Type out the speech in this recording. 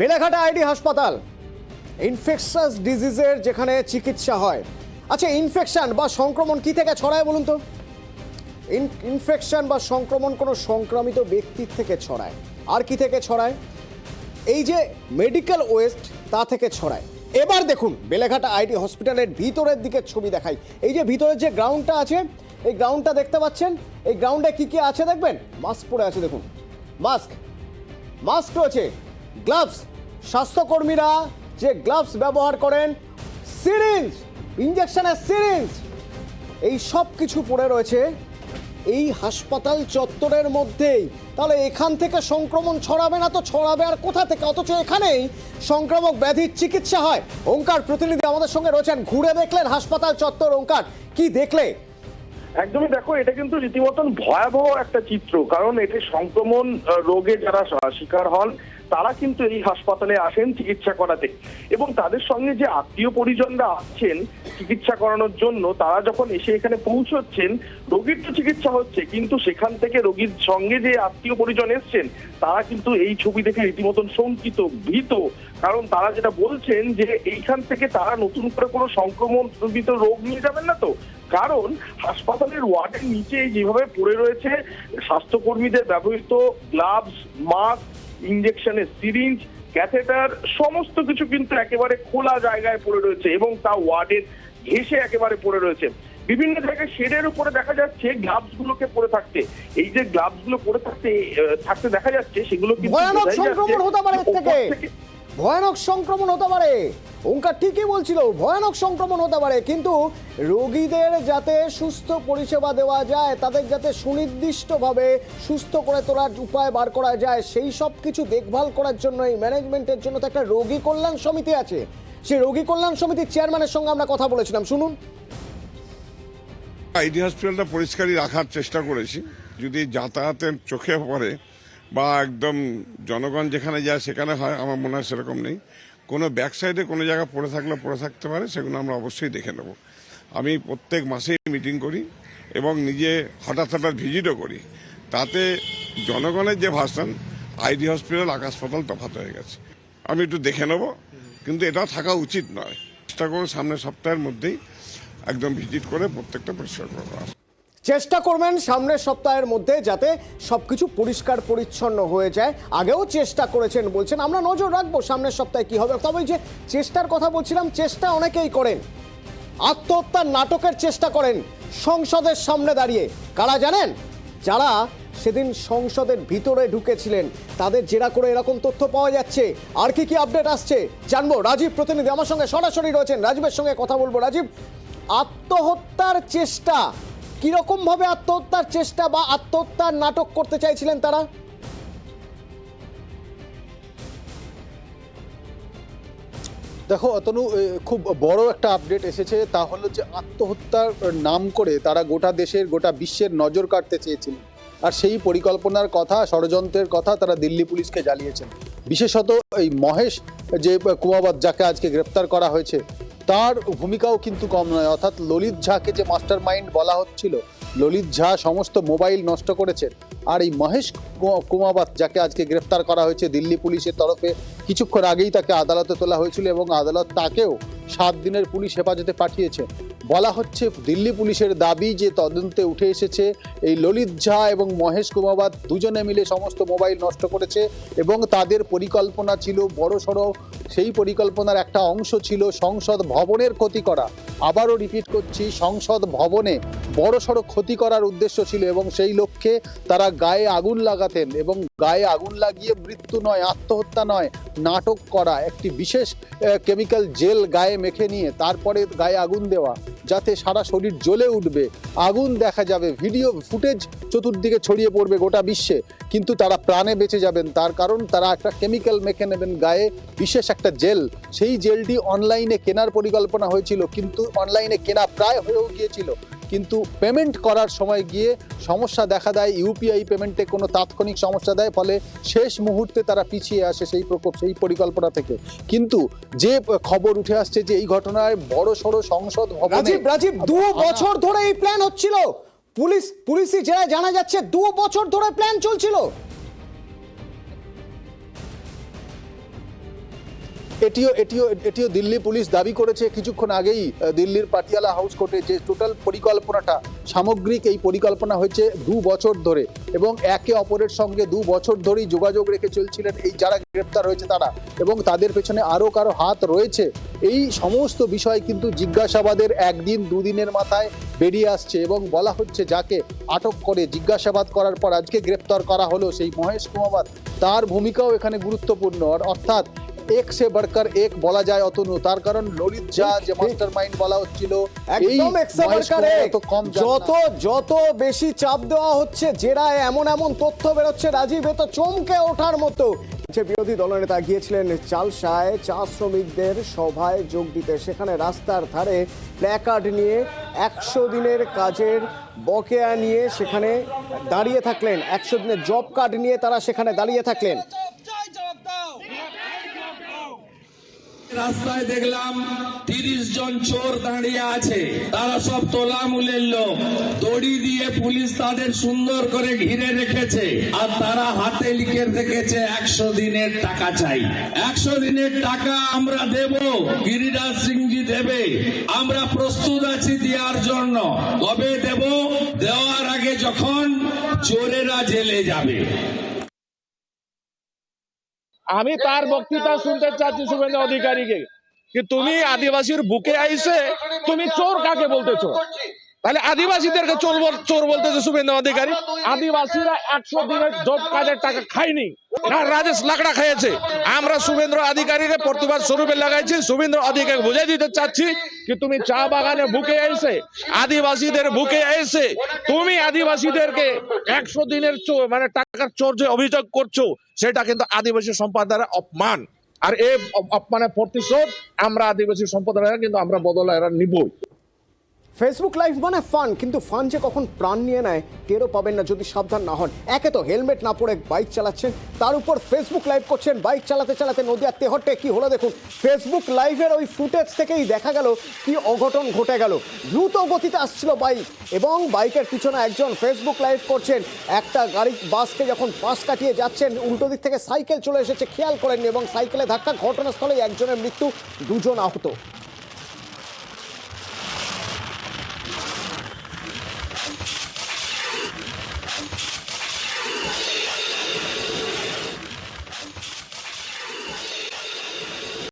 Beleghata ID হাসপাতাল infectious ডিজিজের যেখানে চিকিৎসা হয়। আচ্ছা ইনফেকশন বা সংক্রমণ কি থেকে ছড়ায় বলুন তো? ইনফেকশন বা সংক্রমণ কোনো সংক্রামিত ব্যক্তির থেকে ছড়ায়। আর কি থেকে ছড়ায়? এই যে মেডিকেল ওয়েস্ট তা থেকে ছড়ায়। এবার দেখুন, বেলেঘাটা আইডি হসপিটালের ভিতরের দিকের ছবি দেখাই। এই যে ভিতরের যে গ্রাউন্ডটা আছে, এই গ্রাউন্ডটা দেখতে পাচ্ছেন? এই গ্রাউন্ডে কি কি আছে দেখবেন? মাস্ক পরে আছে, দেখুন। মাস্ক মাস্ক রয়েছে। গ্লাভস। স্বাস্থ্যকর্মীরা যে গ্লাভস ব্যবহার করেন সিরিঞ্জ ইঞ্জেকশনের সিরিঞ্জ এই সব কিছু পড়ে রয়েছে এই হাসপাতাল চত্বরের মধ্যেই। তাহলে এখান থেকে সংক্রমণ ছড়াবে না তো ছড়াবে আর কোথা থেকে? অথচ এখানেই সংক্রামক ব্যাধির চিকিৎসা হয়। ওঙ্কার প্রতিনিধি আমাদের সঙ্গে রয়েছেন, ঘুরে দেখলেন হাসপাতাল চত্বর ওঙ্কার, কি দেখলে? একদমই দেখো, এটা কিন্তু রীতিমতন ভয়াবহ একটা চিত্র, কারণ এটি সংক্রমণ রোগে যারা শিকার হন তারা কিন্তু এই হাসপাতালে আসেন চিকিৎসা করাতে। এবং তাদের সঙ্গে যে আত্মীয় পরিজনরা আসছেন চিকিৎসা করানোর জন্য, তারা যখন এসে এখানে পৌঁছচ্ছেন, রোগীর তো চিকিৎসা হচ্ছে, কিন্তু সেখান থেকে রোগীর সঙ্গে যে আত্মীয় পরিজন এসছেন, তারা কিন্তু এই ছবি দেখে রীতিমতন শঙ্কিত, ভীত। কারণ তারা যেটা বলছেন যে এইখান থেকে তারা নতুন করে কোনো সংক্রমণজনিত রোগ নিয়ে যাবেন না তো। কারণ হাসপাতালের ওয়ার্ডের নিচে যেভাবে পড়ে রয়েছে, স্বাস্থ্যকর্মীদের ব্যবহৃত গ্লাভস, মাস্ক ইঞ্জেকশনের সিরিঞ্জ ক্যাথেটার সমস্ত কিছু কিন্তু একেবারে খোলা জায়গায় পড়ে রয়েছে এবং তা ওয়ার্ডের ঘেসে একেবারে পড়ে রয়েছে। বিভিন্ন জায়গায় শেডের উপরে দেখা যাচ্ছে গ্লাভস গুলোকে পরে থাকতে। এই যে গ্লাভসগুলো পরে থাকতে থাকতে দেখা যাচ্ছে সেগুলো কিন্তু ভয়ানক সংক্রমণ হতে পারে। ওঙ্কার ঠিকই বলছিল, ভয়ানক সংক্রমণ হতে পারে, কিন্তু রোগীদের যাতে সুস্থ পরিষেবা দেওয়া যায়, তাদের যাতে সুনির্দিষ্টভাবে সুস্থ করে তোলার উপায় বার করা যায়, সেই সব কিছু দেখভাল করার জন্য, এই ম্যানেজমেন্টের জন্য তো একটা রোগী কল্যাণ সমিতি আছে। সেই রোগী কল্যাণ সমিতির চেয়ারম্যানের সঙ্গে আমরা কথা বলেছিলাম, শুনুন। আইডি হসপিটালটা পরিষ্কারই রাখার চেষ্টা করেছি। যদি যাতায়াতের চোখে পড়ে বা একদম জনগণ যেখানে যায় সেখানে হয়, আমার মনে হয় সেরকম নেই। কোনো ব্যাক সাইডে কোনো জায়গা পড়ে থাকলে পড়ে থাকতে পারে, সেগুলো আমরা অবশ্যই দেখে নেব। আমি প্রত্যেক মাসেই মিটিং করি এবং নিজে হঠাৎ হঠাৎ ভিজিটও করি। তাতে জনগণের যে ভাষণ, আইডি হসপিটাল, আকাশ পাতাল তফাত হয়ে গেছে। আমি একটু দেখে নেব, কিন্তু এটা থাকা উচিত নয়। চেষ্টা করব সামনের সপ্তাহের মধ্যেই একদম ভিজিট করে প্রত্যেকটা পরিষ্কার করে। দেওয়া। চেষ্টা করবেন সামনের সপ্তাহের মধ্যে যাতে সবকিছু পরিষ্কার পরিচ্ছন্ন হয়ে যায়। আগেও চেষ্টা করেছেন বলছেন, আমরা নজর রাখব সামনের সপ্তাহে কি হবে। তবে যে চেষ্টার কথা বলছিলাম, চেষ্টা অনেকেই করেন। আত্মহত্যার নাটকের চেষ্টা করেন সংসদের সামনে দাঁড়িয়ে। কারা জানেন? যারা সেদিন সংসদের ভিতরে ঢুকেছিলেন, তাদের জেরা করে এরকম তথ্য পাওয়া যাচ্ছে। আর কি কি আপডেট আসছে জানব। রাজীব প্রতিনিধি আমার সঙ্গে সরাসরি রয়েছেন। রাজীবের সঙ্গে কথা বলব। রাজীব, আত্মহত্যার চেষ্টা। কীরকম ভাবে আত্মহত্যার চেষ্টা বা আত্মহত্যার নাটক করতে চাইছিলেন তারা? দেখো, অতনু খুব বড় একটা আপডেট এসেছে। তা হলো যে, আত্মহত্যার নাম করে তারা গোটা দেশের, গোটা বিশ্বের নজর কাটতে চেয়েছিলেন। আর সেই পরিকল্পনার কথা, ষড়যন্ত্রের কথা তারা দিল্লি পুলিশকে জানিয়েছেন। বিশেষত এই মহেশ, যে কুমাবাদ যাকে আজকে গ্রেপ্তার করা হয়েছে তার ভূমিকাও কিন্তু কম নয়। অর্থাৎ ললিত ঝাকে যে মাস্টার মাইন্ড বলা হচ্ছিল, ললিত ঝা সমস্ত মোবাইল নষ্ট করেছেন আর এই মহেশ কুমাবাত, যাকে আজকে গ্রেফতার করা হয়েছে দিল্লি পুলিশের তরফে, কিছুক্ষণ আগেই তাকে আদালতে তোলা হয়েছিল এবং আদালত তাকেও সাত দিনের পুলিশ হেফাজতে পাঠিয়েছে। বলা হচ্ছে দিল্লি পুলিশের দাবি যে তদন্তে উঠে এসেছে এই ললিত ঝা এবং মহেশ কুমাবাত দুজনে মিলে সমস্ত মোবাইল নষ্ট করেছে এবং তাদের পরিকল্পনা ছিল বড় সড়ো। সেই পরিকল্পনার একটা অংশ ছিল সংসদ ভবনের ক্ষতি করা। আবারও রিপিট করছি, সংসদ ভবনে বড় সড়ো ক্ষতি করার উদ্দেশ্য ছিল এবং সেই লক্ষ্যে তারা গায়ে আগুন লাগাতেন এবং গায়ে আগুন লাগিয়ে মৃত্যু নয়, আত্মহত্যা নয়, নাটক করা, একটি বিশেষ কেমিক্যাল জেল গায়ে মেখে নিয়ে, তারপরে গায়ে আগুন দেওয়া। যাতে সারা শরীর জ্বলে উঠবে। আগুন দেখা যাবে, ভিডিও ফুটেজ চতুর্দিকে ছড়িয়ে পড়বে গোটা বিশ্বে। কিন্তু তারা প্রাণে বেঁচে যাবেন, তার কারণ তারা একটা কেমিক্যাল মেখে নেবেন গায়ে, বিশেষ একটা জেল সেই জেলটি অনলাইনে কেনার পরিকল্পনা হয়েছিল, কিন্তু অনলাইনে কেনা প্রায় হয়েও গিয়েছিল। কিন্তু পেমেন্ট করার সময় গিয়ে সমস্যা দেখা দেয় ইউপিআই পেমেন্টে কোনো তাৎক্ষণিক সমস্যা দেয় ফলে শেষ মুহূর্তে তারা পিছিয়ে আসে সেই প্রকোপ সেই পরিকল্পনা থেকে। কিন্তু যে খবর উঠে আসছে যে এই ঘটনায় বড় সড়ো সংসদ ভবনে রাজীব রাজীব দু বছর ধরে এই প্ল্যান হচ্ছিল। পুলিশ পুলিশি জেলায় জানা যাচ্ছে দু বছর ধরে প্ল্যান চলছিল। এটিও এটিও এটিও দিল্লি পুলিশ দাবি করেছে কিছুক্ষণ আগেই দিল্লির পাটিয়ালা হাউস কোর্টে যে টোটাল পরিকল্পনাটা, সামগ্রিক এই পরিকল্পনা হয়েছে দু বছর ধরে এবং একে অপরের সঙ্গে দু বছর ধরেই যোগাযোগ রেখে চলছিলেন এই যারা গ্রেপ্তার হয়েছে তারা এবং তাদের পেছনে আরও কারও হাত রয়েছে। এই সমস্ত বিষয় কিন্তু জিজ্ঞাসাবাদের একদিন দুদিনের মাথায় বেরিয়ে আসছে এবং বলা হচ্ছে যাকে আটক করে জিজ্ঞাসাবাদ করার পর আজকে গ্রেপ্তার করা হলো সেই মহেশ কুমার, তার ভূমিকাও এখানে গুরুত্বপূর্ণ। অর্থাৎ এক সে বাড়কার এক বলা যায় অতনু। তার কারণ ললিত ঝা যে মাস্টার মাইন্ড বলা হচ্ছিল একদম এক। কম যান না। যত যত বেশি চাপ দেওয়া হচ্ছে জেরায় এমন এমন তথ্য বেরোচ্ছে রাজীব এ তো চমকে ওঠার মতো। যে বিরোধী দলনেতা গিয়েছিলেন চালসায় চা শ্রমিকদের সভায় যোগ দিতে। সেখানে রাস্তার ধারে প্ল্যাকার্ড নিয়ে একশো দিনের কাজের বকেয়া নিয়ে সেখানে দাঁড়িয়ে থাকলেন। একশো দিনের জব কার্ড নিয়ে তারা সেখানে দাঁড়িয়ে থাকলেন। রাস্তায় দেখলাম তিরিশ জন চোর দাঁড়িয়ে আছে। তারা সব তোলা মূলের লোক। দড়ি দিয়ে পুলিশ তাদের সুন্দর করে ঘিরে রেখেছে। আর তারা হাতে লিখে রেখেছে, একশো দিনের টাকা চাই। একশো দিনের টাকা আমরা দেব, গিরিরাজ সিংজি দেবে। আমরা প্রস্তুত আছি দেওয়ার জন্য। কবে দেব? দেওয়ার আগে যখন চোরেরা জেলে যাবে। আমি তার বক্তৃতা শুনতে চাচ্ছি শুভেন্দু অধিকারীকে। কি তুমি আদিবাসীর বুকে আইসে তুমি চোর কাকে বলতেছো? তাহলে আদিবাসীদেরকে চোর চোর বলতেছে শুভেন্দু অধিকারী। আদিবাসীরা একশো দিনের জব কাজের টাকা খায়নি। আর রাজেশ লাকড়া খেয়েছে। আমরা শুভেন্দ্র অধিকারীকে প্রতিবাদ স্বরূপে লাগাইছি। শুভেন্দ্র অধিকারী বুঝাই দিতে চাচ্ছি কি তুমি চা বাগানে বুকে এসে আদিবাসীদের বুকে এসে তুমি আদিবাসীদেরকে একশো দিনের মানে টাকার চোর যে অভিযোগ করছ, সেটা কিন্তু আদিবাসী সম্প্রদায়ের অপমান। আর এই অপ- অপমানের প্রতিশোধ আমরা আদিবাসী সম্প্রদায়ের কিন্তু আমরা বদলা এরা নিবই। ফেসবুক লাইভ মানে ফান কিন্তু ফান যে কখন প্রাণ নিয়ে নেয়, টেরও পাবেন না যদি সাবধান না হন। একে তো হেলমেট না পরে বাইক চালাচ্ছেন, তার উপর ফেসবুক লাইভ করছেন বাইক চালাতে চালাতে নদীয়ার তেহট্টে কি হলো দেখুন। ফেসবুক লাইভের ওই ফুটেজ থেকেই দেখা গেল কি অঘটন ঘটে গেল। দ্রুত গতিতে আসছিল বাইক এবং বাইকের পিছনে একজন ফেসবুক লাইভ করছেন। একটা গাড়ি বাসকে যখন পাশ কাটিয়ে যাচ্ছেন, উল্টো দিক থেকে সাইকেল চলে এসেছে, খেয়াল করেননি, এবং সাইকেলে ধাক্কা ঘটনাস্থলে একজনের মৃত্যু, দুজন আহত।